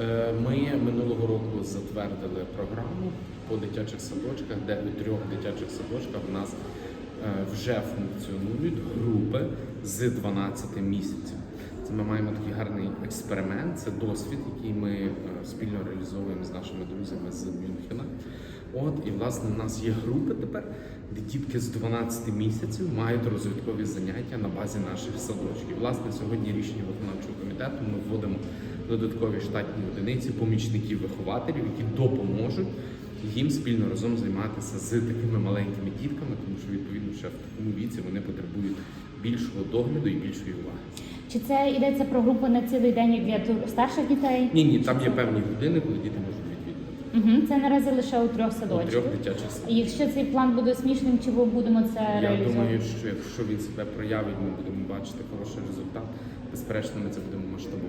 Е, Ми минулого року затвердили програму по дитячих садочках, де у трьох дитячих садочках в нас е, вже функціонують групи з 12 місяців. Це ми маємо такий гарний експеримент. Це досвід, який ми е, спільно реалізовуємо з нашими друзями з Мюнхена. От і власне в нас є групи тепер, де дітки з 12 місяців мають розвиткові заняття на базі наших садочків. Власне, сьогодні рішення виконавчого комітету ми вводимо додаткові штатні одиниці помічників вихователів, які допоможуть їм спільно разом займатися з такими маленькими дітками, тому що відповідно ще в такому віці вони потребують більшого догляду і більшої уваги. Чи це йдеться про групу на цілий день як для старших дітей? Ні, ні, там є певні години, коли діти можуть Угу. Це наразі лише у трьох у садочках. трьох дитячих садках. І Якщо цей план буде успішним, чи ми будемо це Я реалізовувати? думаю, що якщо він себе проявить, ми будемо бачити хороший результат. Безперечно, ми це будемо масштабувати.